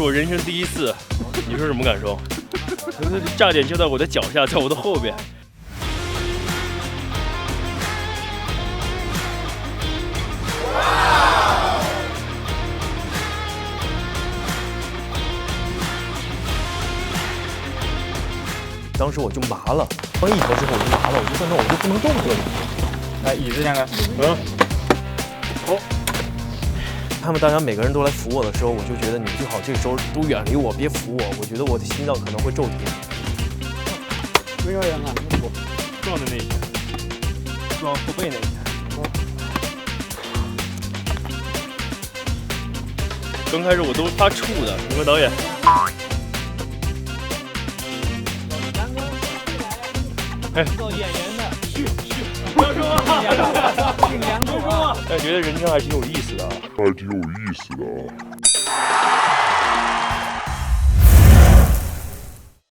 是我人生第一次，你说什么感受？炸点就在我的脚下，在我的后边。当时我就麻了，刚一头之后我就麻了，我就说那我就不能动这里。来，椅子两个。嗯。好。他们大家每个人都来扶我的时候，我就觉得你最好这个时候都远离我，别扶我。我觉得我的心脏可能会骤停。多少人啊？撞的那一下，撞后背那一下。刚开始我都发怵的，你说导演。做演员的，去去，不要说话，尽量说话。但觉得人生还挺有意思的啊，还挺有意思的。